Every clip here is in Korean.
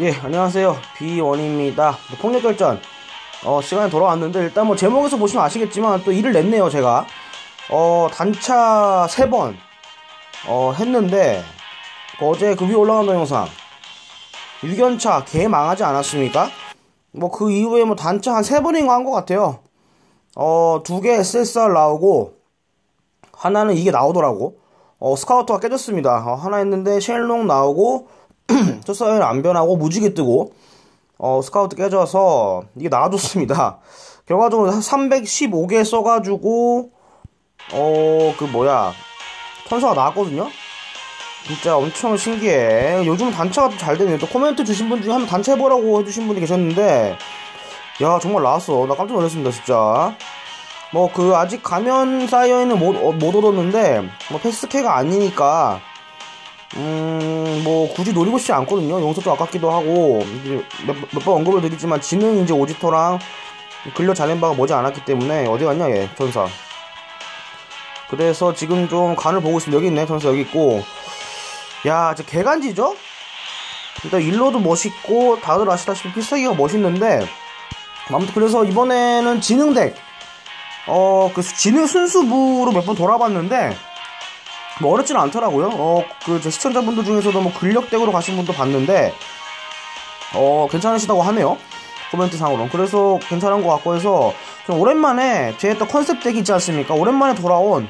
예, 안녕하세요. 비원입니다. 폭력결전. 어, 시간이 돌아왔는데, 일단 뭐 제목에서 보시면 아시겠지만, 또 일을 냈네요, 제가. 어, 단차 3번, 어, 했는데, 어제 그 위에 올라간 동영상. 유견차 개 망하지 않았습니까? 뭐 그 이후에 뭐 단차 한 3번인가 한 것 같아요. 어, 두 개 SSR 나오고, 하나는 이게 나오더라고. 어, 스카우터가 깨졌습니다. 어, 하나 했는데 쉘롱 나오고, 첫사연 안 변하고 무지개 뜨고 어, 스카우트 깨져서 이게 나와줬습니다. 결과적으로 315개 써가지고 어 그 뭐야 천사가 나왔거든요. 진짜 엄청 신기해. 요즘 단차가 잘 되네요. 또 코멘트 주신 분 중에 한번 단차 해보라고 해주신 분이 계셨는데 야 정말 나왔어. 나 깜짝 놀랐습니다 진짜. 뭐 그 아직 가면 사이어에는 못, 어, 못 얻었는데 뭐 패스캐가 아니니까 음, 뭐, 굳이 노리고 싶지 않거든요. 용서도 아깝기도 하고, 몇, 몇 번 언급을 드리지만, 지능 이제 오지터랑 근려 자넨바가 머지 않았기 때문에, 어디 갔냐, 얘, 전사. 그래서 지금 좀 간을 보고 있습니다. 여기 있네, 전사 여기 있고. 야, 저 개간지죠? 일단 일로도 멋있고, 다들 아시다시피 필살기가 멋있는데, 아무튼 그래서 이번에는 지능덱, 어, 그 지능 순수부로 몇 번 돌아봤는데, 뭐 어렵지는 않더라고요. 어, 그 시청자분들 중에서도 뭐 근력덱으로 가신 분도 봤는데, 어, 괜찮으시다고 하네요. 코멘트 상으로. 그래서 괜찮은 것 같고 해서, 좀 오랜만에 제 또 컨셉 덱이 있지 않습니까? 오랜만에 돌아온,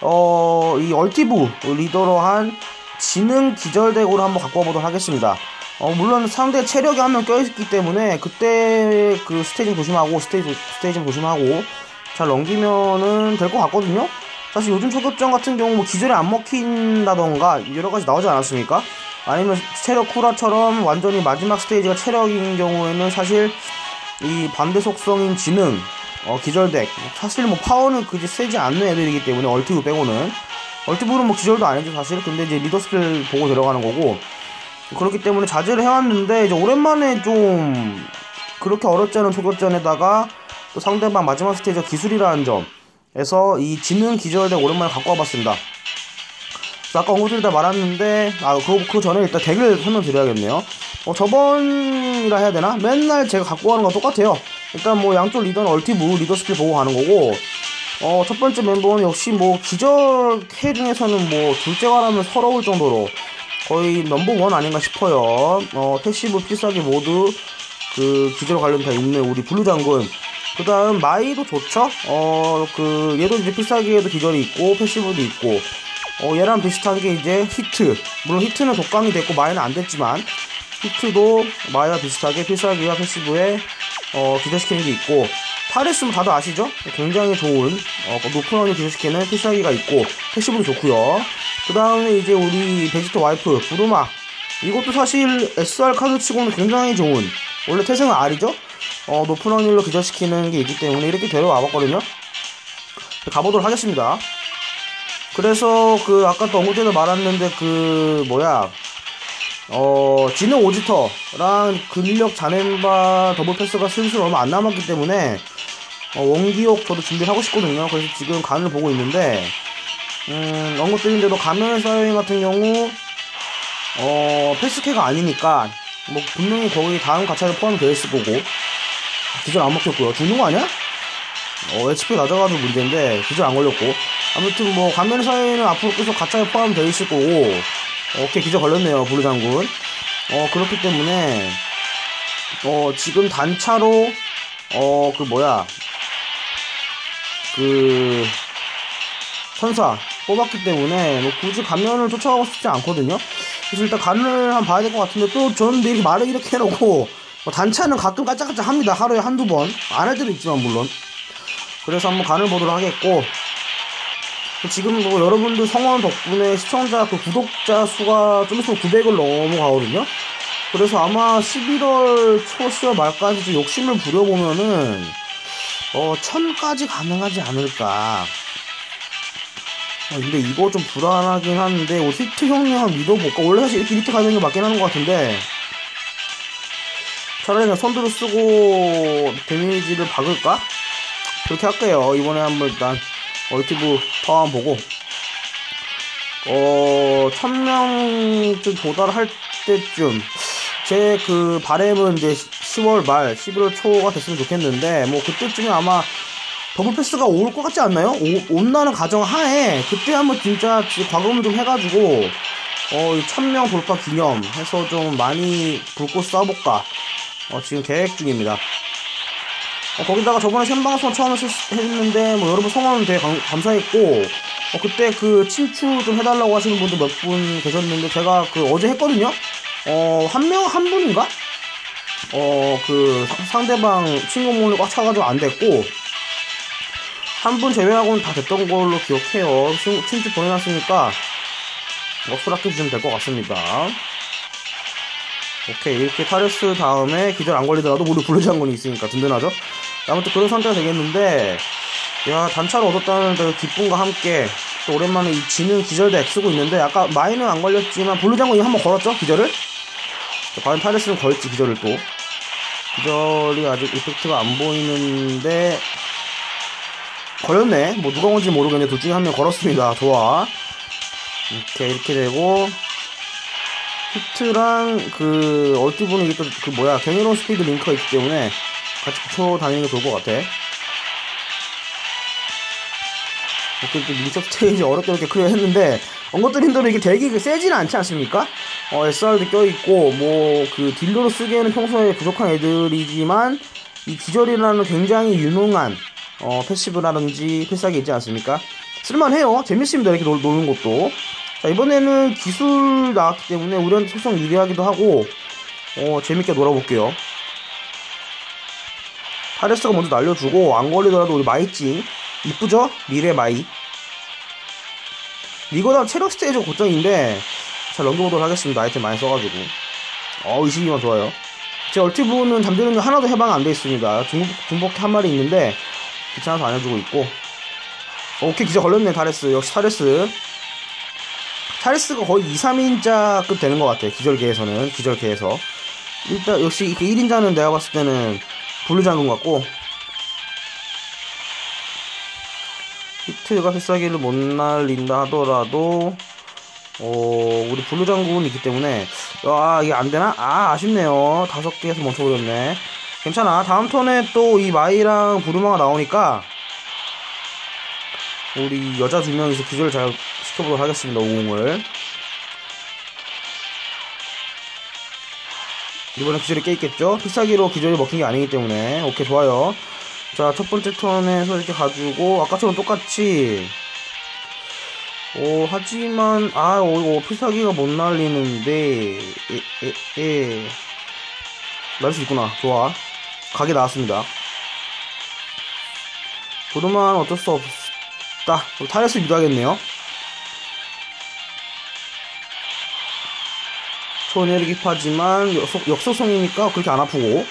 어, 이 얼티브 리더로 한 지능 기절 덱으로 한번 갖고 와보도록 하겠습니다. 어, 물론 상대 체력이 한 명 껴있기 때문에 그때 그 스테이지 조심하고, 스테이지, 스테이지 조심하고, 잘 넘기면은 될 것 같거든요? 사실 요즘 초급전 같은 경우 뭐 기절이 안 먹힌다던가 여러 가지 나오지 않았습니까? 아니면 체력 쿠라처럼 완전히 마지막 스테이지가 체력인 경우에는 사실 이 반대 속성인 지능, 어, 기절덱 사실 뭐 파워는 그지 세지 않는 애들이기 때문에 얼티브 빼고는. 얼티브는 뭐 기절도 아니죠 사실. 근데 이제 리더 스킬 보고 들어가는 거고. 그렇기 때문에 자제를 해왔는데 이제 오랜만에 좀 그렇게 어렵지 않은 초급전에다가 또 상대방 마지막 스테이지가 기술이라는 점 그래서 이 지능 기절덱 오랜만에 갖고 와봤습니다. 아까 언급드리다 말았는데 아 그 그 전에 일단 덱을 설명드려야겠네요. 어, 저번이라 해야 되나? 맨날 제가 갖고 가는 거 똑같아요. 일단 뭐 양쪽 리더는 얼티브 리더 스킬 보고 가는 거고 어, 첫 번째 멤버는 역시 뭐 기절 캐 중에서는 뭐 둘째가 라면 서러울 정도로 거의 넘버 원 아닌가 싶어요. 어, 패시브 필살기 모두 그 기절 관련 다 있는 우리 블루 장군 그 다음 마이도 좋죠? 어 그 얘도 이제 필살기에도 기절이 있고 패시브도 있고. 어 얘랑 비슷한 게 이제 히트. 물론 히트는 독감이 됐고 마이는 안 됐지만 히트도 마이와 비슷하게 필살기와 패시브에 어 기절시키는 게 있고. 파레스는 다들 아시죠? 굉장히 좋은 어, 높은 확률 기절시키는 필살기가 있고 패시브도 좋고요. 그 다음에 이제 우리 베지터 와이프 부르마. 이것도 사실 SR 카드 치고는 굉장히 좋은 원래 태생은 R이죠? 어, 높은 확률로 기절시키는 게 있기 때문에 이렇게 데려와 봤거든요. 가보도록 하겠습니다. 그래서 그 아까 또 언급전에 말했는데 그 뭐야 어 지능 오지터랑 근력 자넨바 더블 패스가 슬슬 얼마 안 남았기 때문에 어, 원기옥 저도 준비를 하고 싶거든요. 그래서 지금 간을 보고 있는데 음 언급드린 대로 가면 사이인 같은 경우 어 패스캐가 아니니까 뭐 분명히 거기 다음 가차에 포함이 되어 있을 거고 기절 안 먹혔고요. 죽는 거 아니야? 어, HP 낮아가지고 문제인데 기절 안 걸렸고. 아무튼 뭐 감면 사이는 앞으로 계속 가짜에 포함되어 있을 거고. 어, 오케이 기절 걸렸네요 블루 장군. 어 그렇기 때문에 어 지금 단차로 어 그 뭐야. 그 천사 뽑았기 때문에 뭐 굳이 감면을 쫓아가고 싶지 않거든요. 그래서 일단 간을 한번 봐야 될 것 같은데 또 저는 이렇게 말을 이렇게 해놓고 뭐 단차는 가끔 까짝까짝 합니다. 하루에 한두 번. 안 할 때도 있지만, 물론. 그래서 한번 간을 보도록 하겠고, 지금 뭐 여러분들 성원 덕분에 시청자 그 구독자 수가 좀 있으면 900을 넘어가거든요. 그래서 아마 11월 초 10월 말까지 욕심을 부려보면은 어 1000까지 가능하지 않을까. 아, 근데 이거 좀 불안하긴 한데 뭐 히트 형님 한 믿어볼까? 원래 사실 이렇게 히트 가는 게 맞긴 하는 것 같은데 차라리 그냥 손들어 쓰고 데미지를 박을까? 그렇게 할게요. 이번에 한번 일단 얼티브 파워 보고 어, 천명쯤 도달할 때쯤 제 그 바램은 이제 10월 말 11월 초가 됐으면 좋겠는데 뭐 그때쯤에 아마 더블 패스가 올 것 같지 않나요? 오, 온다는 가정 하에 그때 한번 진짜 과금을 좀 해가지고 어, 1000명 돌파 기념 해서 좀 많이 불꽃 쏴볼까 어, 지금 계획 중입니다. 어, 거기다가 저번에 생방송 처음 했는데 뭐 여러분 성원 되게 감, 감사했고 어, 그때 그 친추 좀 해달라고 하시는 분도 몇 분 계셨는데 제가 그 어제 했거든요. 어, 한 명, 한 분인가? 어, 그 상대방 친구 몰래 꽉 차가지고 안 됐고 한 분 제외하고는 다 됐던 걸로 기억해요. 친추 보내놨으니까 먹술 아껴주시면 될 것 같습니다. 오케이 이렇게 타레스 다음에 기절 안 걸리더라도 우리 블루 장군이 있으니까 든든하죠? 아무튼 그런 상태가 되겠는데 야 단차를 얻었다는 그 기쁨과 함께 또 오랜만에 이 지는 기절덱 쓰고 있는데 아까 마이는 안 걸렸지만 블루 장군이 한번 걸었죠? 기절을? 과연 타레스는 걸지 기절을 또? 기절이 아직 이펙트가 안 보이는데 걸렸네. 뭐 누가 건지 모르겠네 둘 중에 한 명 걸었습니다. 좋아. 이렇게 이렇게 되고 히트랑 그 얼티브는 이게 또 그 뭐야 경이로운 스피드 링크가 있기 때문에 같이 붙여 다니는 게 좋을 것 같아 이렇게 또 민첩 스테이지 어렵게 이렇게 클리어 했는데 언것들님들은 이게 되게 세지는 않지 않습니까? 어, SR도 껴있고 뭐 그 딜러로 쓰기에는 평소에 부족한 애들이지만 이 기절이라는 굉장히 유능한 어, 패시브라든지 필살기 있지 않습니까? 쓸만해요. 재밌습니다. 이렇게 노, 노는 것도. 자, 이번에는 기술 나왔기 때문에 우리한테 속성 유리하기도 하고, 어, 재밌게 놀아볼게요. 타레스가 먼저 날려주고, 안 걸리더라도 우리 마이찡. 이쁘죠? 미래 마이. 이거다 체력 스테이지 고정인데, 잘 넘겨보도록 하겠습니다. 아이템 많이 써가지고. 어, 의식이만 좋아요. 제 얼티브는 잠재력이 하나도 해방 안 돼 있습니다. 중복, 중복 한 마리 있는데, 귀찮아서 안 해주고 있고. 오케이 기자 걸렸네 타레스 역시 타레스 타레스가 거의 2, 3인자급 되는 것 같아 기절계에서는 기절계에서. 일단 역시 1인자는 내가 봤을 때는 블루장군 같고. 히트가 필살기를 못 날린다 하더라도 어 우리 블루장군이 있기 때문에 아 이게 안 되나? 아 아쉽네요. 다섯 개에서 멈춰버렸네. 괜찮아. 다음 턴에 또 이 마이랑 부르마가 나오니까 우리 여자 두 명이서 기절 잘 시켜보도록 하겠습니다. 오공을 이번에 기절이 깨있겠죠? 필살기로 기절이 먹힌 게 아니기 때문에 오케이 좋아요. 자 첫 번째 턴에서 이렇게 가지고 아까처럼 똑같이 오 하지만 아 오, 오 필살기가 못 날리는데 에에에 날수 있구나 좋아 각이 나왔습니다. 부르만 어쩔 수 없. 없다. 타이어스 유도하겠네요. 역속, 역소성이니까 그렇게 안 아프고.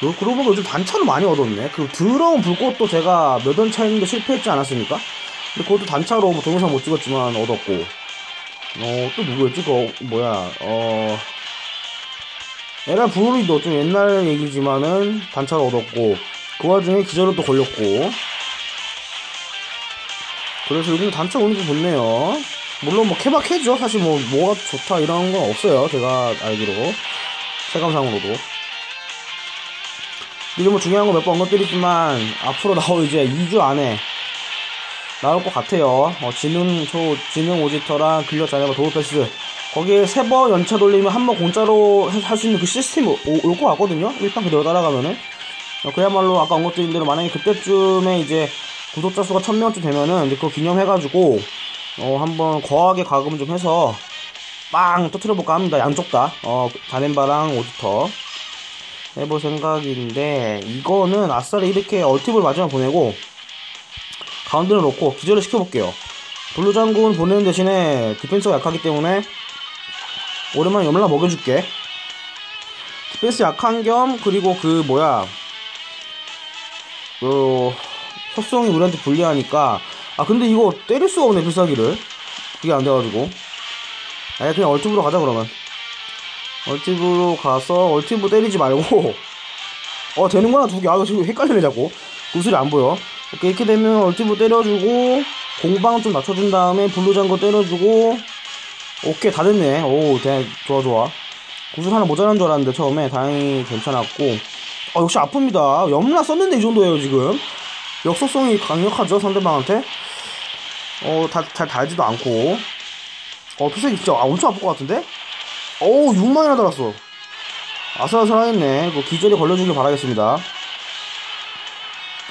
그러고 보니까 요즘 단차를 많이 얻었네. 그 더러운 불꽃도 제가 몇 원 차이인데 실패했지 않았습니까? 근데 그것도 단차로 뭐 동영상 못 찍었지만 얻었고. 어, 또 누구였지? 그, 뭐야, 어. 에라 브루리도 좀 옛날 얘기지만은 단차를 얻었고. 그 와중에 기절은 또 걸렸고 그래서 요즘 단차 오는 게 좋네요 물론 뭐 케바케죠. 사실 뭐 뭐가 좋다 이런 건 없어요. 제가 알기로. 체감상으로도. 이게 뭐 중요한 거 몇 번 언급드리지만 앞으로 나올 이제 2주 안에 나올 것 같아요. 어, 지능 초 지능 오지터랑 근력 자네가 도우 패스. 거기에 세 번 연차 돌리면 한 번 공짜로 할 수 있는 그 시스템이 올 것 같거든요. 1판 그대로 따라가면은. 어, 그야말로 아까 언급드린 대로 만약에 그때쯤에 이제 구독자 수가 1000명쯤 되면은 이제 그거 기념해가지고 어 한번 거하게 가금 좀 해서 빵 터트려 볼까 합니다. 양쪽 다. 어, 다넨바랑 오디터. 해볼 생각인데, 이거는 아싸리 이렇게 얼티브를 마지막 보내고, 가운데를 놓고 기절을 시켜볼게요. 블루 장군 보내는 대신에 디펜스가 약하기 때문에, 오랜만에 염라 먹여줄게. 디펜스 약한 겸, 그리고 그, 뭐야, 어, 협성이 우리한테 불리하니까 아 근데 이거 때릴 수가 없네 필살기를. 그게 안 돼가지고. 아니 그냥 얼티브로 가자 그러면. 얼티브로 가서 얼티브 때리지 말고. 어 되는구나 두개. 아 지금 헷갈리네 자꾸. 구슬이 안 보여. 오케이 이렇게 되면 얼티브 때려주고 공방 좀 낮춰준 다음에 블루 장거 때려주고. 오케이 다 됐네. 오 대, 좋아 좋아. 구슬 하나 모자란 줄 알았는데 처음에 다행히 괜찮았고. 어 역시 아픕니다. 염라 썼는데 이 정도예요 지금 역속성이 강력하죠 상대방한테? 어잘 달지도 않고. 어 피색이 진짜 아, 엄청 아플 것 같은데? 어우 6만이나 달았어. 아슬아슬하겠네. 그 기절이 걸려주길 바라겠습니다.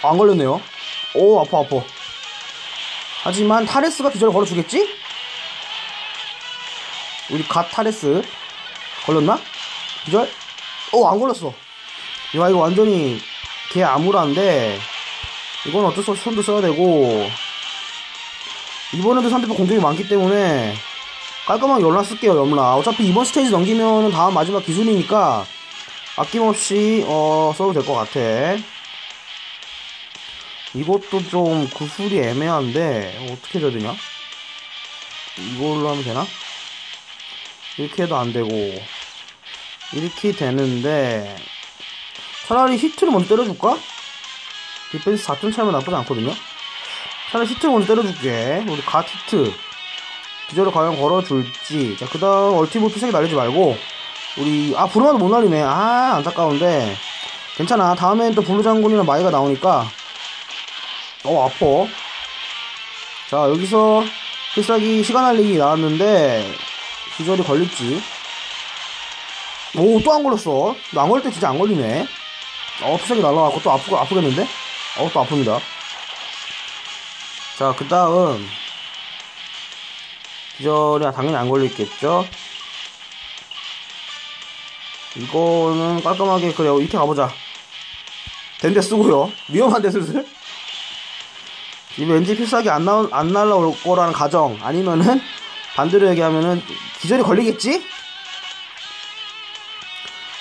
아, 안 걸렸네요. 오 아파 아파. 하지만 타레스가 기절을 걸어주겠지? 우리 갓 타레스. 걸렸나? 기절? 어 안 걸렸어. 야 이거 완전히 개 암울한데 이건 어쩔 수 없이 손도 써야 되고 이번에도 상대편 공격이 많기 때문에 깔끔하게 연락 쓸게요 염라 어차피 이번 스테이지 넘기면 다음 마지막 기술이니까 아낌없이 어 써도 될 것 같아 이것도 좀 구슬이 애매한데 어떻게 해야 되냐 이걸로 하면 되나? 이렇게 해도 안 되고 이렇게 되는데 차라리 히트를 먼저 때려줄까? 디펜스 4점 차이면 나쁘지 않거든요. 차라리 히트를 먼저 때려줄게. 우리 갓 히트. 기절을 과연 걸어줄지. 자 그 다음 얼티브 피색이 날리지 말고. 우리 아 브루마도 못 날리네. 아 안타까운데. 괜찮아. 다음엔 또 블루 장군이나 마이가 나오니까. 어 아퍼 자 여기서 필살기 시간 날리기 나왔는데 기절이 걸릴지. 오 또 안 걸렸어. 안 걸릴 때 진짜 안 걸리네. 어 필살기 날라가고 또 아프고 아프겠는데 어또 아픕니다. 자 그 다음. 기절이 당연히 안 걸리겠죠? 이거는 깔끔하게 그래요. 이렇게 가보자. 덴데 쓰고요. 위험한데 슬슬. 이 왠지 필살기 안, 나온, 안 날라올 거라는 가정. 아니면은 반대로 얘기하면은 기절이 걸리겠지?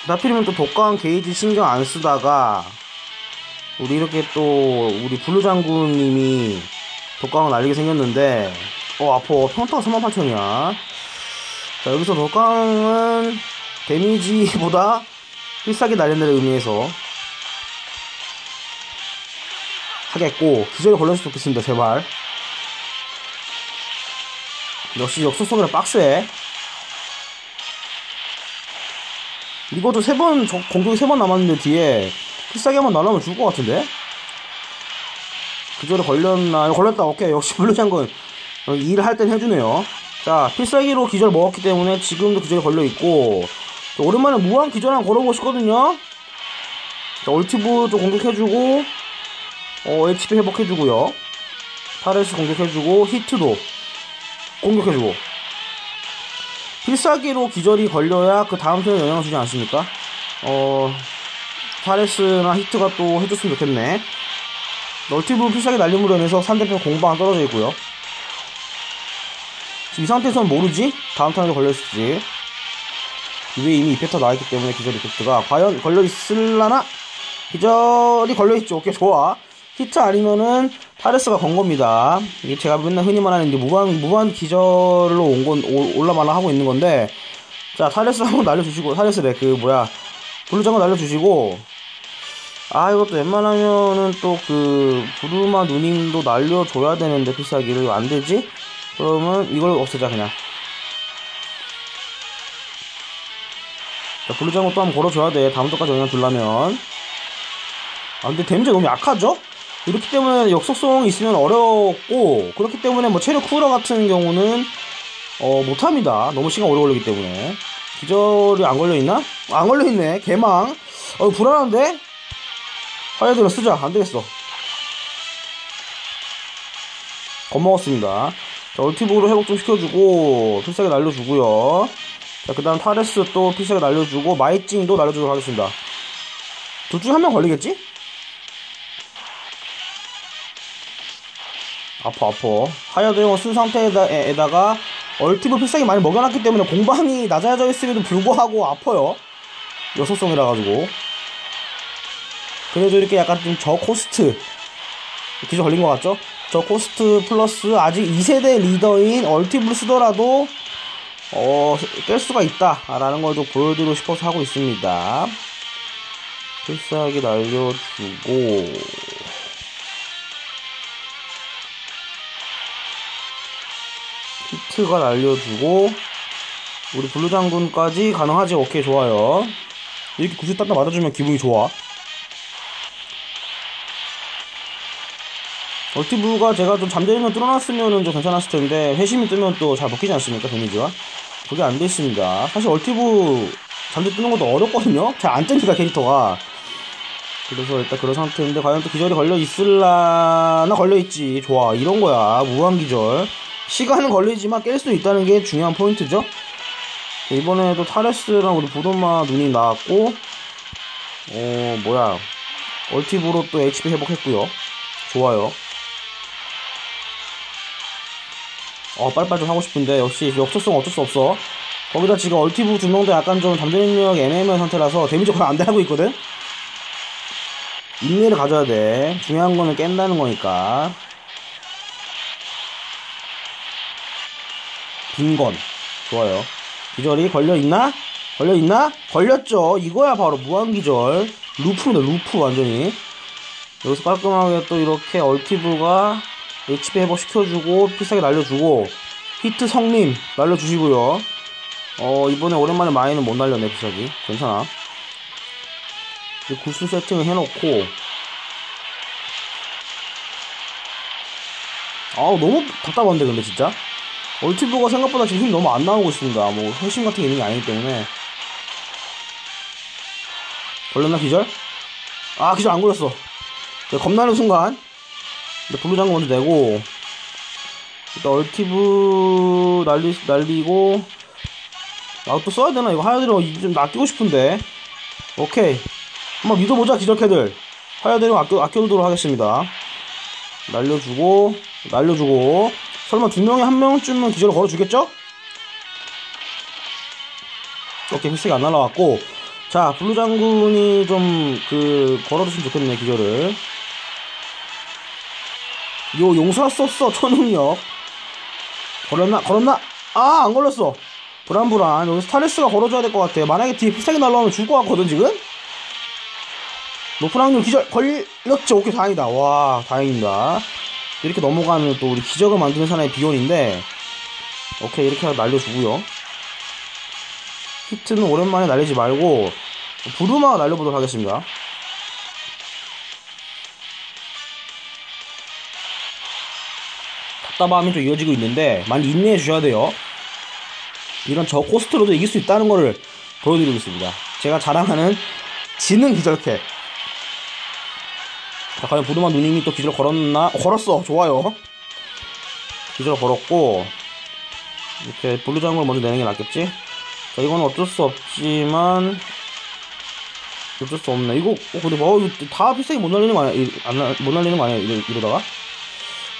하필이면 또 독감 게이지 신경 안 쓰다가 우리 이렇게 또 우리 블루 장군님이 독감을 날리게 생겼는데 어 아파 평타가 38,000이야. 자 여기서 독감은 데미지보다 필살기 날린다는 의미에서 하겠고 기절이 걸렸으면 좋겠습니다 제발. 역시 역속성이라 빡세. 이것도 세번 공격이 세 번 남았는데 뒤에 필살기 한번 날라면 죽을 것 같은데 기절에 걸렸나 걸렸다 오케이 역시 블루 장군 어, 일을 할 땐 해주네요 자 필살기로 기절 먹었기 때문에 지금도 기절에 걸려있고 오랜만에 무한 기절 한번 걸어보고 싶거든요 자 얼티브 도 공격해주고 어, HP 회복해주고요. 타레스 공격해주고, 히트도 공격해주고. 필살기로 기절이 걸려야 그 다음 턴에 영향을 주지 않습니까? 어, 타레스나 히트가 또 해줬으면 좋겠네. 멀티브 필살기 날림으로 인해서 상대편 공방 떨어져 있고요. 지금 이 상태에서는 모르지? 다음 턴에도 걸려있을지. 위에 이미 이펙터 나와있기 때문에 기절 이펙트가 과연 걸려있을라나? 기절이 걸려있죠. 오케이, 좋아. 히트 아니면은 타레스가 건 겁니다. 이게 제가 맨날 흔히 말하는 이제 무한 무한 기절로 온 건 올라말라 하고 있는 건데 자 타레스 한번 날려주시고 타레스래 그 뭐야 블루장관 날려주시고 아 이것도 웬만하면은 또 그 부르마 누님도 날려줘야 되는데 필살기를 안 되지? 그러면 이걸 없애자 그냥. 자 블루장관 또 한번 걸어줘야 돼. 다음 도까지 영향 줄라면. 아 근데 데미지 너무 약하죠? 이렇기 때문에 역속성이 있으면 어렵고 그렇기 때문에 뭐 체력 쿠러 같은 경우는 어 못합니다 너무 시간 오래 걸리기 때문에 기절이 안 걸려있나? 안 걸려있네 개망 어 불안한데? 화야들을 쓰자. 안되겠어. 겁먹었습니다. 자 얼티브로 회복 좀 시켜주고 필살기 날려주고요. 자그 다음 타레스 또 필살기 날려주고 마이찡도 날려주도록 하겠습니다. 둘중한명 걸리겠지? 아파 아파. 하야도형을 쓴 상태에다가 얼티브 필살기 많이 먹여놨기 때문에 공방이 낮아져 있음에도 불구하고 아파요. 여속성이라 가지고 그래도 이렇게 약간 좀 저코스트 기준 걸린 것 같죠? 저코스트 플러스 아직 2세대 리더인 얼티브를 쓰더라도 어, 깰 수가 있다 라는 걸 좀 보여드리고 싶어서 하고 있습니다. 필살기 날려주고. 히트가 날려주고. 우리 블루 장군까지 가능하지? 오케이 좋아요. 이렇게 구슬 딱딱 맞아주면 기분이 좋아 얼티브가 제가 좀 잠재우면 뚫어놨으면 좀 괜찮았을 텐데 회심이 뜨면 또 잘 먹히지 않습니까 데미지가 그게 안 돼 있습니다. 사실 얼티브 잠재 뜨는 것도 어렵거든요. 잘 안 뜨니까 캐릭터가. 그래서 일단 그런 상태인데 과연 또 기절이 걸려 있을라나 걸려 있지. 좋아 이런 거야. 무한 기절. 시간은 걸리지만 깰 수 있다는 게 중요한 포인트죠. 이번에도 타레스랑 우리 보도마 눈이 나왔고 어 뭐야. 얼티브로 또 HP 회복했고요. 좋아요 어 빨리빨리 좀 하고 싶은데 역시 역초성 어쩔 수 없어. 거기다 지금 얼티브 두 명도 약간 좀 담대 능력 애매한 상태라서 데미지 거의 안 돼하고 있거든? 인내를 가져야 돼. 중요한 거는 깬다는 거니까. 빈건. 좋아요. 기절이 걸려있나? 걸려있나? 걸렸죠. 이거야 바로 무한기절. 루프입니다 루프 완전히. 여기서 깔끔하게 또 이렇게 얼티브가 HP 회복 시켜주고 비싸게 날려주고 히트 성님 날려주시고요. 어 이번에 오랜만에 마이는 못 날렸네 비싸게 괜찮아. 구스 세팅을 해놓고. 아우 너무 답답한데 근데 진짜? 얼티브가 생각보다 지금 힘 너무 안 나오고 있습니다. 뭐 회심 같은 게 있는 게 아니기 때문에. 걸렸나 기절? 아 기절 안 걸렸어. 겁나는 순간 블루 장군 먼저 내고 일단 얼티브 날리, 날리고 아또 써야 되나? 이거 하야드로 좀 아끼고 싶은데. 오케이. 한번 믿어보자 기절캐들. 하야드로 아껴, 아껴두도록 하겠습니다. 날려주고 날려주고. 설마 두 명에 한 명쯤은 기절을 걸어주겠죠? 오케이 필살기 안 날라왔고. 자 블루 장군이 좀 그 걸어줬으면 좋겠네 기절을 요 용사 썼어 초능력. 걸었나? 걸었나? 아 안 걸렸어. 불안불안. 여기 스타레스가 걸어줘야 될 것 같아. 만약에 뒤에 필살기 날라오면 죽을 것 같거든 지금? 높은 확률 기절 걸렸죠? 오케이 다행이다. 와 다행입니다. 이렇게 넘어가면 또 우리 기적을 만드는 사나이 비온인데 오케이 이렇게 날려주고요. 히트는 오랜만에 날리지 말고 부르마 날려보도록 하겠습니다 답답함이 좀 이어지고 있는데 많이 인내해 주셔야 돼요 이런 저 코스트로도 이길 수 있다는 것을 보여드리고 있습니다 제가 자랑하는 지능 기절캐 자, 과연 부르마 누님이 또 기절 걸었나? 어, 걸었어. 좋아요. 기절 걸었고, 이렇게 블루장을 먼저 내는 게 낫겠지? 자, 이건 어쩔 수 없지만, 어쩔 수 없네. 이거, 어, 근데 뭐, 이거 다 비싸게 못 날리는 거 아니야? 안, 못 날리는 거 아니야? 이러, 이러다가?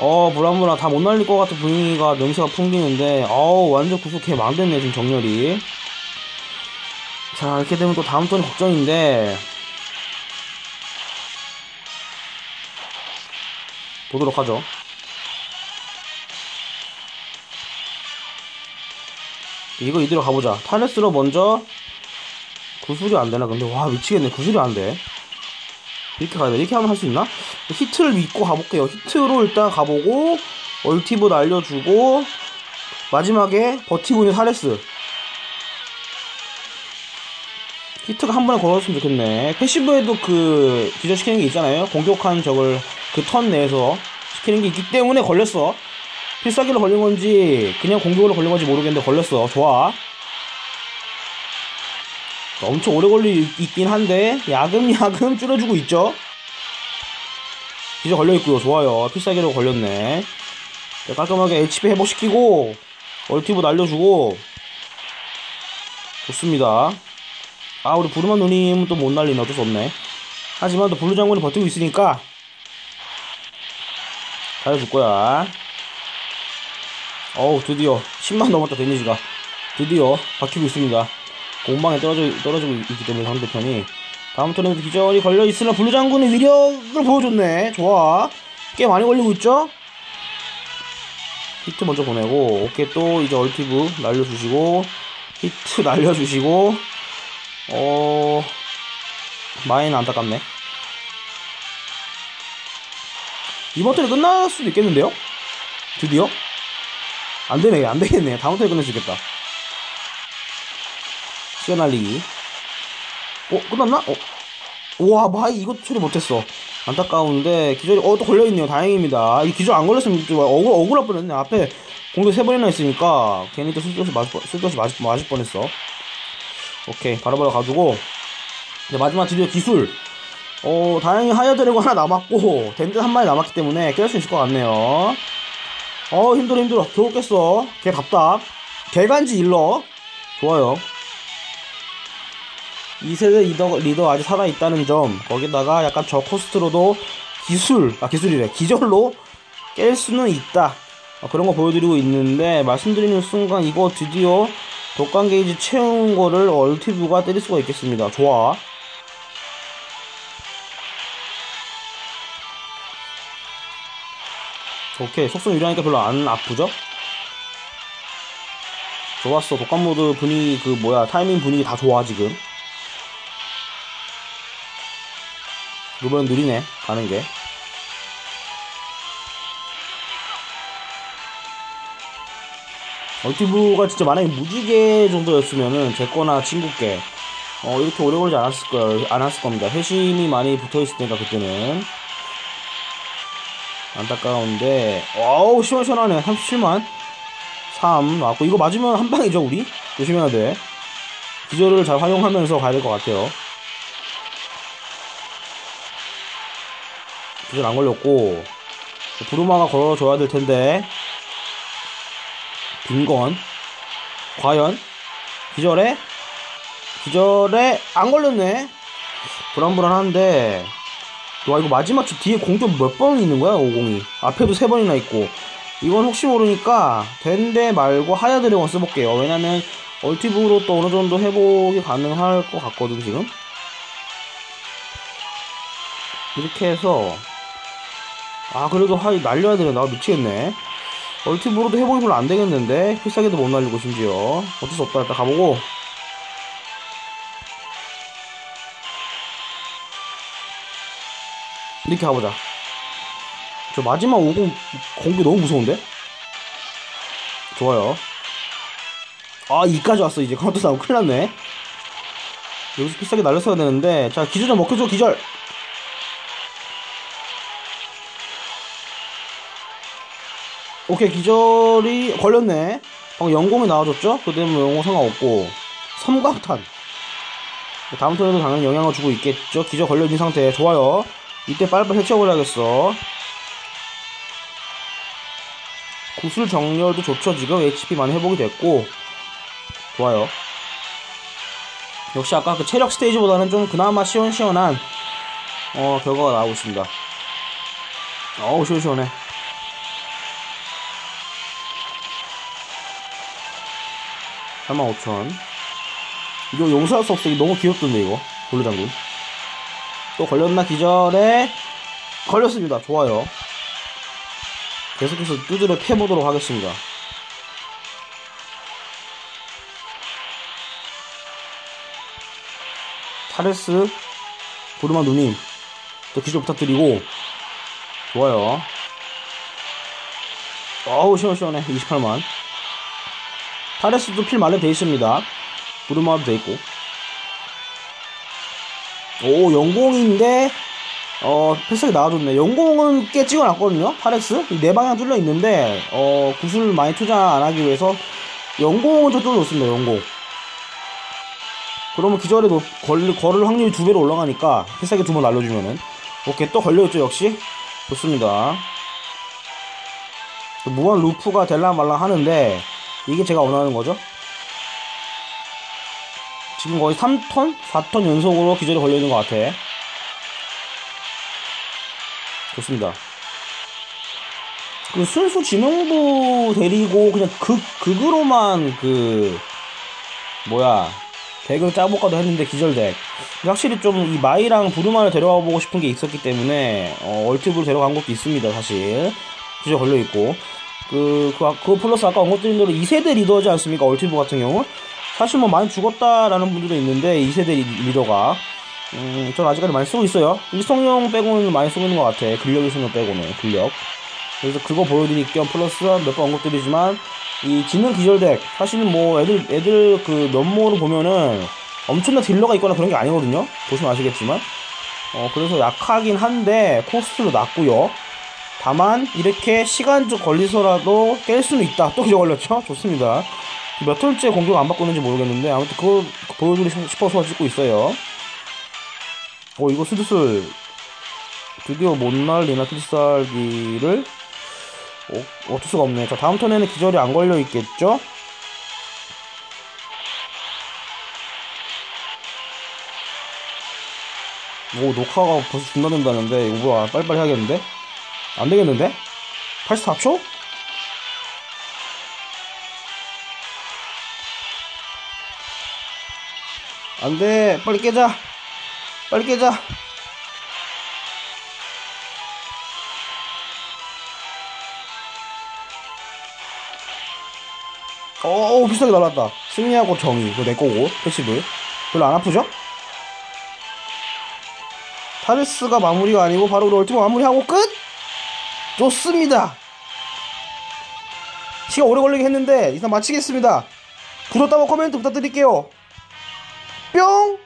어, 불안불안 다못 날릴 것 같은 분위기가, 냄새가 풍기는데, 어우, 완전 구속해 망됐네, 지금 정렬이. 자, 이렇게 되면 또 다음 턴이 걱정인데, 보도록 하죠. 이거 이대로 가보자. 타레스로 먼저 구슬이 안 되나? 근데 와 미치겠네. 구슬이 안 돼. 이렇게 가야 돼. 이렇게 하면 할 수 있나? 히트를 믿고 가볼게요. 히트로 일단 가보고 얼티브 날려주고 마지막에 버티고 있는 타레스. 히트가 한 번에 걸어줬으면 좋겠네. 패시브에도 그 기절시키는 게 있잖아요. 공격한 적을 그 턴 내에서 시키는 게 있기 때문에 걸렸어. 필살기로 걸린 건지 그냥 공격으로 걸린 건지 모르겠는데 걸렸어. 좋아. 엄청 오래 걸리 있긴 한데 야금야금 줄여주고 있죠. 이제 걸려있고요. 좋아요. 필살기로 걸렸네. 깔끔하게 HP 회복시키고 얼티브 날려주고 좋습니다. 아 우리 부르마 누님은 또 못 날리네. 어쩔 수 없네. 하지만 또 블루 장군이 버티고 있으니까 잘해줄 거야. 어우, 드디어 10만 넘었다, 데미지가. 드디어 바뀌고 있습니다. 공방에 떨어져, 떨어지고 있기 때문에 상대편이. 다음 턴에도 기절이 걸려있으나 블루 장군의 위력을 보여줬네. 좋아. 꽤 많이 걸리고 있죠? 히트 먼저 보내고, 오케이, 또 이제 얼티브 날려주시고, 히트 날려주시고, 어, 마인 안타깝네. 이번 턴이 끝날 수도 있겠는데요? 드디어? 안 되네, 안 되겠네. 다음 턴에 끝낼 수 있겠다. 시간 날리기. 어, 끝났나? 어. 우와, 마이 이것도 처리 못했어. 안타까운데, 기절이, 어, 또 걸려있네요. 다행입니다. 이 기절 안 걸렸으면 좀 억울, 억울할 뻔했네. 앞에 공격 세 번이나 있으니까, 괜히 또 쓸데없이 맞을, 맞을, 맞을 뻔했어. 오케이, 바로바로 가지고, 이제 마지막 드디어 기술. 어, 다행히 하이어 드래곤 하나 남았고, 덴드 한 마리 남았기 때문에 깰 수 있을 것 같네요. 어, 힘들어, 힘들어. 겨우 깼어. 개 답답. 개간지 일러. 좋아요. 2세대 리더, 리더 아직 살아있다는 점, 거기다가 약간 저코스트로도 기술, 아, 기술이래. 기절로 깰 수는 있다. 어, 그런 거 보여드리고 있는데, 말씀드리는 순간 이거 드디어 독감 게이지 채운 거를 얼티브가 때릴 수가 있겠습니다. 좋아. 오케이. 속성 유리하니까 별로 안 아프죠? 좋았어. 독감 모드 분위기, 그, 뭐야, 타이밍 분위기 다 좋아, 지금. 이번엔 느리네. 가는 게. 얼티브가 진짜 만약에 무지개 정도였으면은 제 거나 친구께 어 이렇게 오래 걸리지 않았을 거예요 않았을 겁니다. 회심이 많이 붙어 있을 테니까 그때는. 안타까운데 어우 시원시원하네. 37만. 3 나왔고. 이거 맞으면 한 방이죠 우리? 조심해야 돼. 기절을 잘 활용하면서 가야 될 것 같아요 기절 안 걸렸고 부르마가 걸어줘야 될 텐데. 빈건 과연? 기절에 기절에 안 걸렸네. 불안불안한데. 와 이거 마지막 집 뒤에 공격 몇 번 있는 거야 50이? 앞에도 세 번이나 있고. 이건 혹시 모르니까 덴데 말고 하야 드래곤 써볼게요. 왜냐면 얼티브로 또 어느 정도 회복이 가능할 것 같거든 지금. 이렇게 해서 아 그래도 하이 날려야 되네. 나 미치겠네. 얼티브로도 회복이 별로 안 되겠는데? 필살기도 못 날리고 심지어. 어쩔 수 없다. 일단 가보고. 이렇게 가보자. 저 마지막 50 공기 너무 무서운데? 좋아요. 아 이까지 왔어. 이제 카운터 싸움 큰일 났네. 여기서 필살기 날렸어야 되는데. 자 기절 좀 먹혀줘 기절 오케이 기절이 걸렸네. 방금 영공이 나와줬죠? 그 때문에 영공 상관없고. 섬광탄. 다음 턴에도 당연히 영향을 주고 있겠죠? 기절 걸려있는 상태 좋아요. 이때 빨리빨리 해치워버려야겠어. 구슬 정렬도 좋죠 지금? HP 많이 회복이 됐고. 좋아요. 역시 아까 그 체력 스테이지보다는 좀 그나마 시원시원한 어 결과가 나오고 있습니다. 어우 시원시원해 35,000 이거 용서할 수 없어. 이거 너무 귀엽던데 이거. 돌려장군. 또 걸렸나 기절에? 걸렸습니다. 좋아요. 계속해서 두드려 패보도록 하겠습니다. 타레스 보르마 누님 또 기절 부탁드리고. 좋아요. 어우 시원시원해. 28만 타레스도 필 말렙 돼 있습니다. 부르마도 돼 있고. 오, 영공인데, 어, 패스가 나와줬네. 영공은 꽤 찍어놨거든요? 타레스? 네 방향 뚫려 있는데, 어, 구슬 많이 투자 안 하기 위해서, 영공은 좀 뚫어줬습니다, 영공. 그러면 기절에도 걸, 걸을 확률이 두 배로 올라가니까, 패스하게 두 번 날려주면은. 오케이, 또 걸려있죠, 역시? 좋습니다. 무한 루프가 될라 말라 하는데, 이게 제가 원하는 거죠. 지금 거의 3턴? 4턴 연속으로 기절이 걸려있는 것 같아. 좋습니다. 그 순수 지명도 데리고 그냥 극, 극으로만 그, 뭐야, 덱을 짜볼까도 했는데 기절덱. 확실히 좀 이 마이랑 부르마를 데려가 보고 싶은 게 있었기 때문에, 어, 얼티브로 데려간 것도 있습니다, 사실. 기절 걸려있고. 그, 그, 그 플러스 아까 언급드린 대로 2세대 리더지 않습니까? 얼티브 같은 경우. 사실 뭐 많이 죽었다라는 분들도 있는데, 2세대 리, 리더가. 음, 전 아직까지 많이 쓰고 있어요. 일성용 빼고는 많이 쓰고 있는 것 같아. 근력 일성용 빼고는, 근력. 그래서 그거 보여드릴 겸 플러스 몇 번 언급드리지만, 이 지능 기절덱 사실은 뭐 애들 애들 그 면모를 보면은 엄청난 딜러가 있거나 그런 게 아니거든요. 보시면 아시겠지만 어 그래서 약하긴 한데 코스트도 낮고요. 다만 이렇게 시간 좀 걸리서라도 깰 수는 있다. 또 기절 걸렸죠? 좋습니다. 몇 턴째 공격 안 있는지 모르겠는데 아무튼 그거 보여주고 싶어서 찍고 있어요. 어 이거 슬슬 드디어 못 날 리나 필살기를 어, 어쩔 수가 없네. 자 다음 턴에는 기절이 안 걸려 있겠죠? 오 녹화가 벌써 중단된다는데 이거 뭐야 빨리빨리 해야겠는데? 안 되겠는데? 84초? 안 돼. 빨리 깨자. 빨리 깨자. 어, 비싸게 날랐다. 승리하고 정의. 그거 내 거고. 패시브. 별로 안 아프죠? 타르스가 마무리가 아니고 바로 우리 얼티마 마무리하고 끝! 좋습니다. 시간 오래 걸리긴 했는데 이상 마치겠습니다. 구독, 따고 코멘트 부탁드릴게요. 뿅!